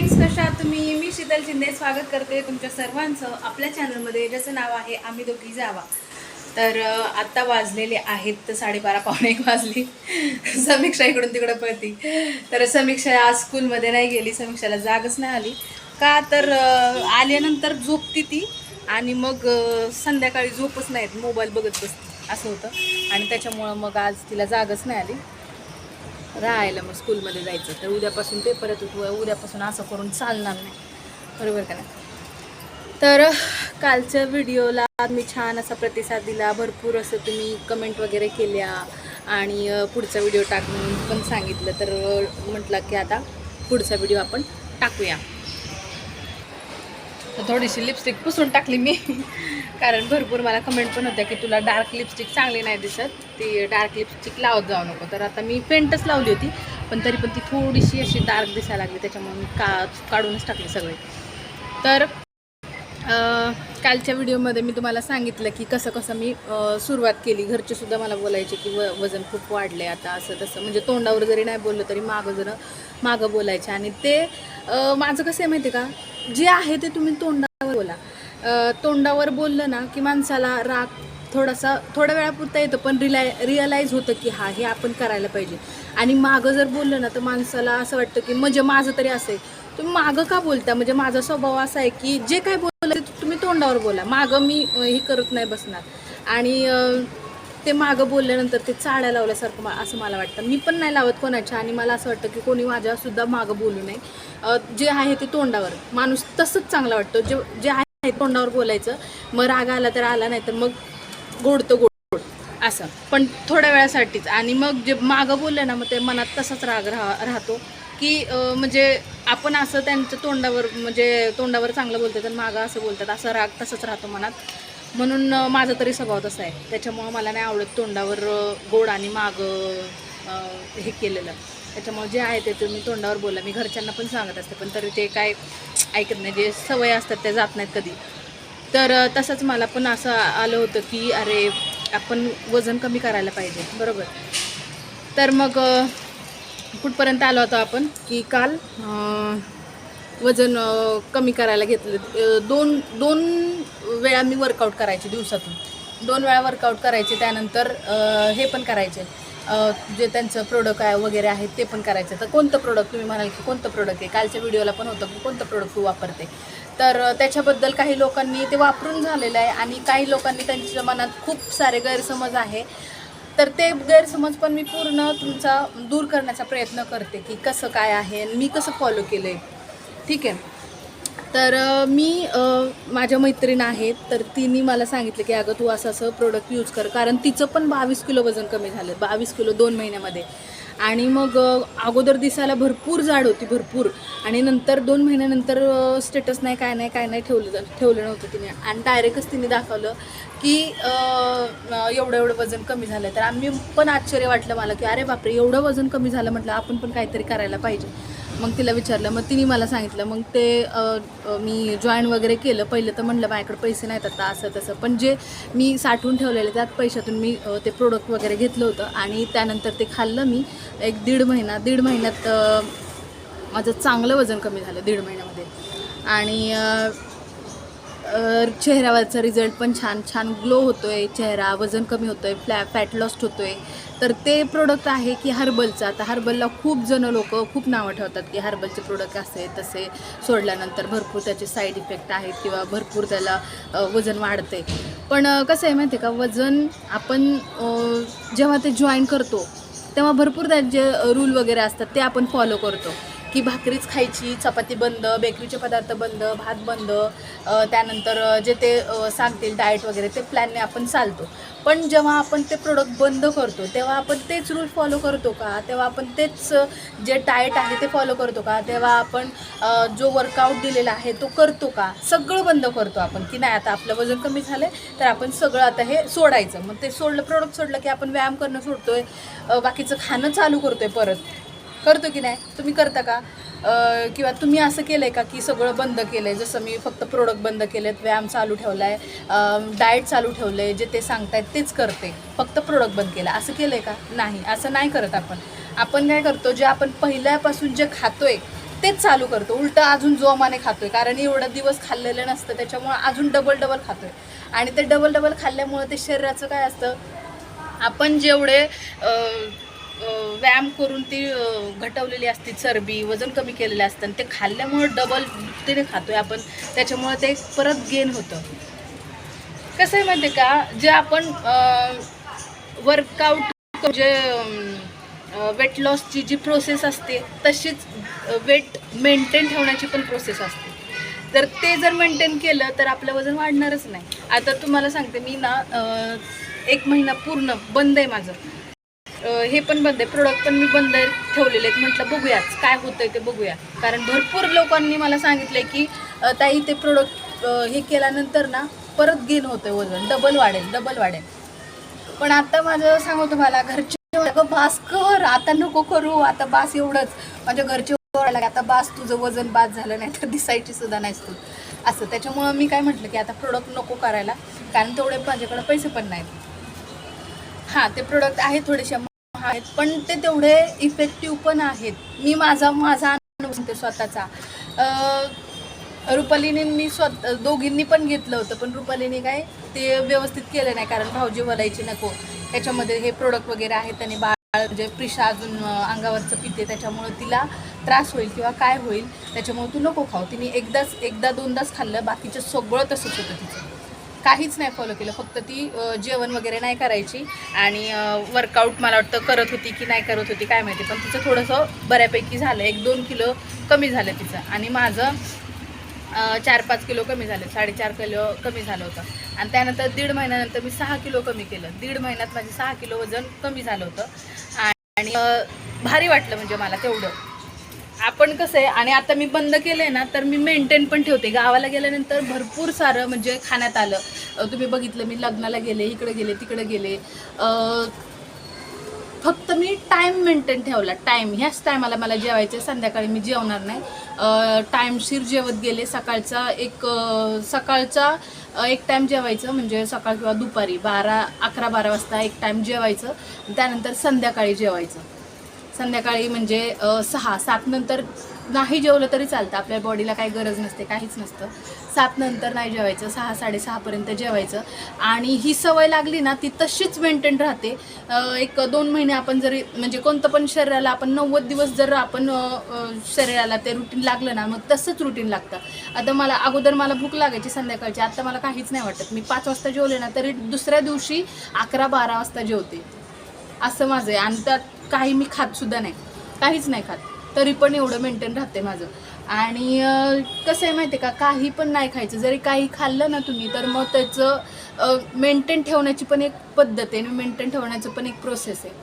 Friends कशा? आहात तुम्ही मी शीतल शिंदे स्वागत करते तुमच्या सर्वांचं आपल्या चॅनलमध्ये ज्याचं नाव आहे आम्ही दोघी जावा. तर आत्ता वाजलेले आहेत तर साडेबारा पावणे एक वाजली. समीक्षा इकडून तिकडं पळती. तर समीक्षा आज स्कूलमध्ये नाही गेली. समीक्षाला जागच नाही आली. का तर आल्यानंतर झोपती ती आणि मग संध्याकाळी झोपच नाहीत. मोबाईल बघत बसते. असं होतं. आणि त्याच्यामुळं मग आज तिला जागच नाही आली. राहायला मग स्कूलमध्ये जायचं. तर उद्यापासून पेपर येतो उद्यापासून असं करून चालणार नाही. बरोबर का नाही? तर कालच्या व्हिडिओला मी छान असा प्रतिसाद दिला. भरपूर असं तुम्ही कमेंट वगैरे केल्या. आणि पुढचा व्हिडिओ टाकून पण सांगितलं. तर म्हटलं की आता पुढचा व्हिडिओ आपण टाकूया. तर थोडीशी लिपस्टिक पुसून टाकली मी. कारण भरपूर मला कमेंट पण होत्या की तुला डार्क लिपस्टिक चांगली नाही दिसत. ती डार्क लिपस्टिक लावत जाऊ नको. तर आता मी पेंटच लावली होती पण तरी पण ती थोडीशी अशी डार्क दिसायला लागली. त्याच्यामुळे मी का काढूनच टाकली सगळे. तर कालच्या व्हिडिओमध्ये मी तुम्हाला सांगितलं की कसं कसं मी सुरुवात केली. घरचेसुद्धा मला बोलायचे की व वजन खूप वाढले आता असं तसं. म्हणजे तोंडावर जरी नाही बोललं तरी मागं जरा मागं बोलायचे. आणि ते माझं कसं आहे माहिती आहे का? जे आहे ते तुम्ही तोंडावर बोला. तोंडावर बोललं ना की माणसाला राग थोडासा थोड्या वेळापुरता येतं पण रिलाय रिअलाईज होतं की हा हे आपण करायला पाहिजे. आणि मागं जर बोललं ना तर माणसाला असं वाटतं की म्हणजे माझं तरी असं आहे. तुम्ही मागं का बोलता? म्हणजे माझा स्वभाव असा आहे की जे काय बोललं ते तुम्ही तोंडावर बोला. मागं मी हे करत नाही बसणार. आणि ते मागं बोलल्यानंतर ते चाळ्या लावल्यासारखं मा- असं मला वाटतं. मी पण नाही लावत कोणाच्या आणि मला असं वाटतं की कोणी माझ्यासुद्धा मागं बोलू नये. जे आहे ते तोंडावर. माणूस तसंच चांगला वाटतं. जे जे आहे तोंडावर बोलायचं. मग राग आला तर आला नाही तर मग गोडतं गोड. असं. पण थोड्या वेळासाठीच. आणि मग जे मागं बोललं ना मग ते मनात तसाच राग राहा राहतो. की म्हणजे आपण असं त्यांच्या तोंडावर म्हणजे तोंडावर चांगलं बोलतात आणि मागं असं बोलतात. असं राग तसंच राहतो मनात. म्हणून माझा तरी स्वभाव तसा आहे. त्याच्यामुळं मला नाही आवडत तोंडावर गोड आणि माग हे केलेलं. त्याच्यामुळे जे आहे ते तुम्ही तोंडावर बोला. मी घरच्यांना पण सांगत असते पण तरी ते काय ऐकत नाही. जे सवय असतात त्या जात नाहीत कधी. तर तसंच मला पण असं आलं होतं की अरे आपण वजन कमी करायला पाहिजे. बरोबर? तर मग कुठपर्यंत आलो होतो आपण की काल वजन कमी करायला घेतलं. दोन दोन वेळा मी वर्कआउट करायचे दिवसातून. दोन वेळा वर्कआउट करायचे त्यानंतर हे पण करायचे. जे त्यांचं प्रोडक्ट आहे वगैरे आहेत ते पण करायचं. तर कोणतं प्रोडक्ट तुम्ही म्हणाल की कोणतं प्रोडक्ट आहे? कालच्या व्हिडिओला पण होतं की कोणतं प्रोडक्ट तू वापरते? तर त्याच्याबद्दल काही लोकांनी ते वापरून झालेलं आहे आणि काही लोकांनी त्यांच्या मनात खूप सारे गैरसमज आहे. तर ते गैरसमज पण मी पूर्ण तुमचा दूर करण्याचा प्रयत्न करते की कसं काय आहे आणि मी कसं फॉलो केलं आहे ठीक आहे. तर मी माझ्या मैत्रीण आहेत तर तिने मला सांगितलं की अगं तू असं असं प्रोडक्ट यूज कर. कारण तिचं पण बावीस किलो वजन कमी झालं बावीस किलो दोन महिन्यामध्ये. आणि मग अगोदर दिसायला भरपूर जाड होती भरपूर. आणि नंतर दोन महिन्यानंतर स्टेटस नाही काय नाही काय नाही ठेवलं ठेवलं नव्हतं तिने. आणि डायरेक्टच तिने दाखवलं की एवढं एवढं वजन कमी झालं तर आम्ही पण आश्चर्य वाटलं मला की अरे बापरे एवढं वजन कमी झालं म्हटलं आपण पण काहीतरी करायला पाहिजे. मग तिला विचारलं मग तिने मला सांगितलं मग ते मी जॉईन वगैरे केलं. पहिलं तर म्हणलं माझ्याकडे पैसे नाहीत आता असं तसं. पण जे मी साठवून ठेवलेले त्यात पैशातून मी ते प्रोडक्ट वगैरे घेतलं होतं. आणि त्यानंतर ते खाल्लं मी एक दीड महिना. दीड महिन्यात माझं चांगलं वजन कमी झालं दीड महिन्यामध्ये. आणि चेहऱ्यावरचा रिझल्ट पण छान छान ग्लो होतो आहे चेहरा वजन कमी होतो आहे फ्लॅ फॅट होतो आहे तर ते प्रोडक्ट आहे की हर्बलचं. आता हर्बलला खूप जण लोक खूप नावं ठेवतात की हर्बलचे प्रोडक्ट असे तसे सोडल्यानंतर भरपूर त्याचे साईड इफेक्ट आहेत किंवा भरपूर त्याला वजन वाढते पण कसं आहे माहिती आहे का? वजन आपण जेव्हा ते जॉईन करतो तेव्हा भरपूर त्याचे रूल वगैरे असतात ते आपण फॉलो करतो. की भाकरीच खायची चपाती बंद बेकरीचे पदार्थ बंद भात बंद त्यानंतर जे ते सांगतील डाएट वगैरे ते प्लॅनने आपण चालतो. पण जेव्हा आपण ते प्रोडक्ट बंद करतो तेव्हा आपण तेच रूल फॉलो करतो का? तेव्हा आपण तेच जे डाएट आहे ते फॉलो करतो का? तेव्हा आपण जो वर्कआउट दिलेला आहे तो करतो का? सगळं बंद करतो आपण की नाही आता आपलं वजन कमी झालं तर आपण सगळं आता हे सोडायचं. मग ते सोडलं प्रोडक्ट सोडलं की आपण व्यायाम करणं सोडतोय आहे बाकीचं खाणं चालू करतोय परत. करतो की नाही? तुम्ही करता का? किंवा तुम्ही असं केलं आहे का की सगळं बंद केलं आहे जसं मी फक्त प्रोडक्ट बंद केलेत व्यायाम चालू ठेवला आहे डाएट चालू ठेवलं आहे जे ते सांगतायत तेच करते. फक्त प्रोडक्ट बंद केलं. असं केलं आहे का? नाही. असं नाही करत आपण. आपण काय करतो? जे आपण पहिल्यापासून जे खातो आहे तेच चालू करतो. उलटं अजून जोमाने खातोय. कारण एवढं दिवस खाल्लेलं नसतं. त्याच्यामुळं अजून डबल डबल खातोय. आणि ते डबल डबल खाल्ल्यामुळं ते शरीराचं काय असतं? आपण जेवढे व्यायाम करून ती घटवलेली असते चरबी वजन कमी केलेलं असतं आणि ते खाल्ल्यामुळं डबल तिने खातोय आपण. त्याच्यामुळं ते परत गेन होतं. कसं आहे माहिती का? जे आपण वर्कआउट जे वेट लॉसची जी प्रोसेस असते तशीच वेट मेंटेन ठेवण्याची पण प्रोसेस असते. तर ते जर मेंटेन केलं तर आपलं वजन वाढणारच नाही. आता तुम्हाला सांगते मी ना एक महिना पूर्ण बंद आहे माझं. हे पण बंद आहे. प्रोडक्ट पण मी बंद ठेवलेले आहेत. म्हटलं बघूयाच काय होतंय ते बघूया. कारण भरपूर लोकांनी मला सांगितलंय की ताई ते प्रोडक्ट हे केल्यानंतर ना परत गेन होतंय वजन. डबल वाढेल डबल वाढेल. पण आता माझं सांगू तुम्हाला घरचे बास कर आता नको करू आता बास एवढंच. माझ्या घरचे ओरडायला आता बास तुझं वजन बास झालं नाही तर दिसायची सुद्धा नाहीस तू. असं. त्याच्यामुळं मी काय म्हटलं की आता प्रोडक्ट नको करायला कारण तेवढे माझ्याकडे पैसे पण नाहीत. हां ते प्रोडक्ट आहे थोडेसे. आहेत. पण ते तेवढे इफेक्टिव्ह पण आहेत. मी माझा माझा अनुभव सांगते स्वतःचा. अं, रुपालीने मी स्वत दोघींनी पण घेतलं होतं पण रुपालीने काय ते व्यवस्थित केलं नाही कारण भाऊजी बोलायची नको. त्याच्यामध्ये हे प्रोडक्ट वगैरे आहेत आणि बाळ म्हणजे प्रिशा अजून अंगावरचं पिते त्याच्यामुळं तिला त्रास होईल किंवा काय होईल त्याच्यामुळे तू नको खाऊ. तिने एकदाच एकदा दोनदाच खाल्लं बाकीचं सगळं तसंच होतं तिचं. काहीच नाही फॉलो केलं. फक्त ती जेवण वगैरे नाही करायची आणि वर्कआउट मला वाटतं करत होती की नाही करत होती काय माहिती. पण तिचं थोडंसं बऱ्यापैकी झालं. एक दोन किलो कमी झालं तिचं. आणि माझं चार पाच किलो कमी झाले. साडेचार किलो कमी झालं होतं. आणि त्यानंतर दीड महिन्यानंतर मी सहा किलो कमी केलं. दीड महिन्यात माझे सहा किलो वजन कमी झालं होतं. आणि भारी वाटलं म्हणजे मला तेवढं. आपण कसं आहे आणि आता मी बंद केलंय ना तर मी मेंटेन पण ठेवते. गावाला गेल्यानंतर भरपूर सारं म्हणजे खाण्यात आलं. तुम्ही बघितलं मी लग्नाला गेले इकडे गेले तिकडे गेले. फक्त मी टाईम मेंटेन ठेवला. टाईम ह्याच टायमाला मला जेवायचे संध्याकाळी मी जेवणार नाही. टाईमशीर जेवत गेले. सकाळचा एक सकाळचा एक टाईम जेवायचं. म्हणजे सकाळ किंवा दुपारी बारा अकरा बारा वाजता एक टाईम जेवायचं. त्यानंतर संध्याकाळी जेवायचं. संध्याकाळी म्हणजे सहा सातनंतर नाही जेवलं तरी चालतं. आपल्या बॉडीला काही गरज नसते काहीच नसतं. सातनंतर नाही जेवायचं सहा साडेसहापर्यंत जेवायचं. आणि ही सवय लागली ना ती तशीच मेंटेन राहते. एक दोन महिने आपण जरी म्हणजे कोणतं पण शरीराला आपण नव्वद दिवस जर आपण शरीराला ते रुटीन लागलं ना मग तसंच रुटीन लागतं. आता मला अगोदर मला भूक लागायची संध्याकाळची आत्ता मला काहीच नाही वाटत. मी पाच वाजता जेवले ना तरी दुसऱ्या दिवशी अकरा बारा वाजता जेवते. असं माझं आहे. आणि त्यात काही मी खात सुद्धा नाही. काहीच नाही खात. तरी पण एवढं मेंटेन राहते माझं. आणि कसं आहे माहिती आहे का? काही पण नाही खायचं. जरी काही खाल्लं ना तुम्ही तर मग त्याचं मेंटेन ठेवण्याची पण एक पद्धत आहे आणि मेंटेन ठेवण्याचं पण एक प्रोसेस आहे.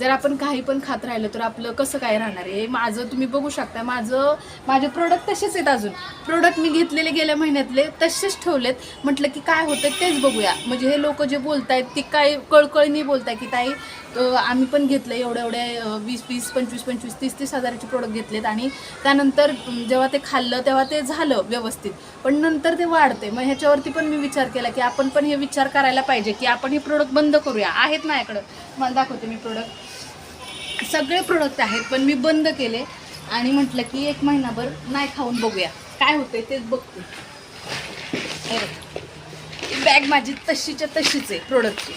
जर आपण काही पण खात राहिलं तर आपलं कसं काय राहणार आहे? माझं तुम्ही बघू शकता. माझं माझे प्रोडक्ट तसेच आहेत अजून. प्रोडक्ट मी घेतलेले गेल्या महिन्यातले तसेच ठेवलेत. म्हटलं की काय होतं तेच बघूया. म्हणजे हे लोक जे बोलत आहेत ती काय कळकळीने बोलत आहे की ताई आम्ही पण घेतलं एवढ्या एवढ्या वीस वीस पंचवीस पंचवीस तीस तीस हजाराचे प्रोडक्ट घेतलेत. आणि त्यानंतर जेव्हा ते खाल्लं तेव्हा ते झालं व्यवस्थित. पण नंतर ते वाढते मग ह्याच्यावरती पण मी विचार केला की आपण पण हे विचार करायला पाहिजे की आपण हे प्रोडक्ट बंद करूया. आहेत माझ्याकडं. मला दाखवते मी प्रोडक्ट सगळे प्रोडक्ट आहेत पण मी बंद केले. आणि म्हटलं की एक महिनाभर नाही खाऊन बघूया. काय होतंय तेच बघते. बॅग माझी तशीच्या तशीच आहे प्रोडक्टची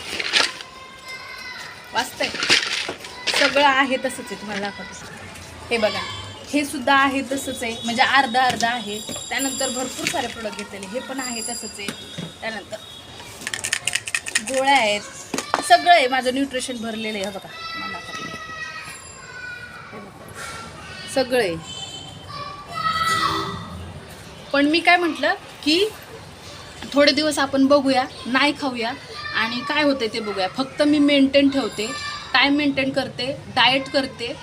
वाचतंय? सगळं आहे तसंच आहे तुम्हाला दाखवते. हे बघा. हे सुद्धा आहे तसंच आहे. म्हणजे अर्धा अर्धा आहे. त्यानंतर भरपूर सारे प्रोडक्ट घेतलेले. हे पण आहे तसंच आहे. त्यानंतर गोळ्या आहेत. सगळं आहे. माझं न्यूट्रिशन भरलेलं आहे. बघा. मला सगळं आहे. पण मी काय म्हटलं की थोडे दिवस आपण बघूया नाही खाऊया आणि काय होते ते बघूया. फक्त मी मेंटेन ठेवते. टाईम मेंटेन करते डाएट करते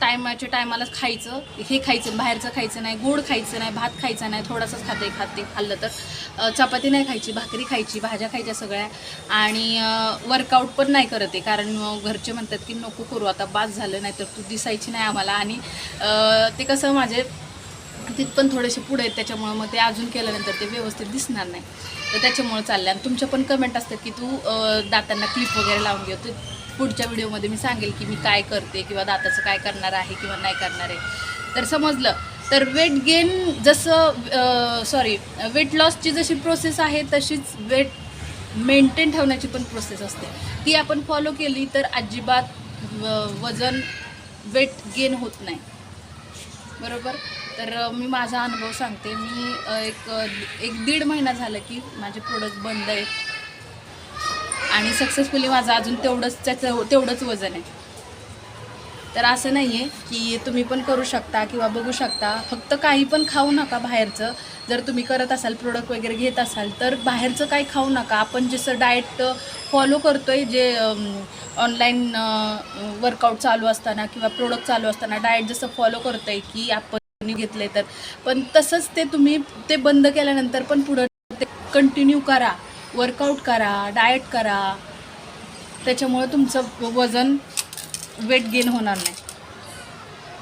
टायमाच्या टायमाला खायचं हे खायचं बाहेरचं खायचं नाही गोड खायचं नाही भात खायचा नाही थोडासाच खाते खाते खाल्लं तर. चपाती नाही खायची भाकरी खायची भाज्या खायच्या सगळ्या. आणि वर्कआउट पण नाही करत आहे कारण घरचे म्हणतात की नको करू आता बाद झालं नाही तर तू दिसायची नाही आम्हाला. आणि ते कसं माझे तिथ पण थोडेसे पुढे आहेत त्याच्यामुळं मग ते अजून केल्यानंतर ते व्यवस्थित दिसणार नाही. तर त्याच्यामुळं चाललं आणि तुमच्या पण कमेंट असतात की तू दातांना क्लिप वगैरे लावून घेऊ पुढच्या व्हिडिओमध्ये मी सांगेल की मी काय करते किंवा दाताचं काय करणार आहे किंवा नाही करणार आहे. तर समजलं. तर वेट गेन जसं सॉरी वेट लॉसची जशी प्रोसेस आहे तशीच वेट मेंटेन ठेवण्याची पण प्रोसेस असते. ती आपण फॉलो केली तर अजिबात व- वजन वेट गेन होत नाही. बरोबर? तर मी माझा अनुभव सांगते. मी एक एक दीड महिना झालं की माझे प्रोडक्ट बंद आहेत. आणि सक्सेसफुली माझं अजून तेवढंच त्याचं हो- तेवढंच वजन आहे. तर असं नाही आहे की तुम्ही पण करू शकता किंवा बघू शकता. फक्त काही पण खाऊ नका बाहेरचं. जर तुम्ही करत असाल प्रोडक्ट वगैरे घेत असाल तर बाहेरचं काही खाऊ नका. आपण जसं डाएट फॉलो करतो आहे जे ऑनलाईन वर्कआउट चालू असताना किंवा प्रोडक्ट चालू असताना डाएट जसं फॉलो करतोय की आपण घेतले तर. पण तसंच ते तुम्ही ते बंद केल्यानंतर पण पुढं ते कंटिन्यू करा. वर्कआउट करा डाएट करा. त्याच्यामुळं तुमचं वजन वेट गेन होणार नाही.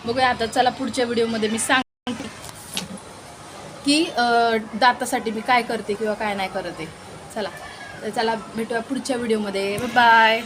बघूया आता चला पुढच्या व्हिडिओमध्ये मी सांगते की दातासाठी मी काय करते किंवा काय नाही करते. चला तर चला भेटूया पुढच्या व्हिडिओमध्ये बाय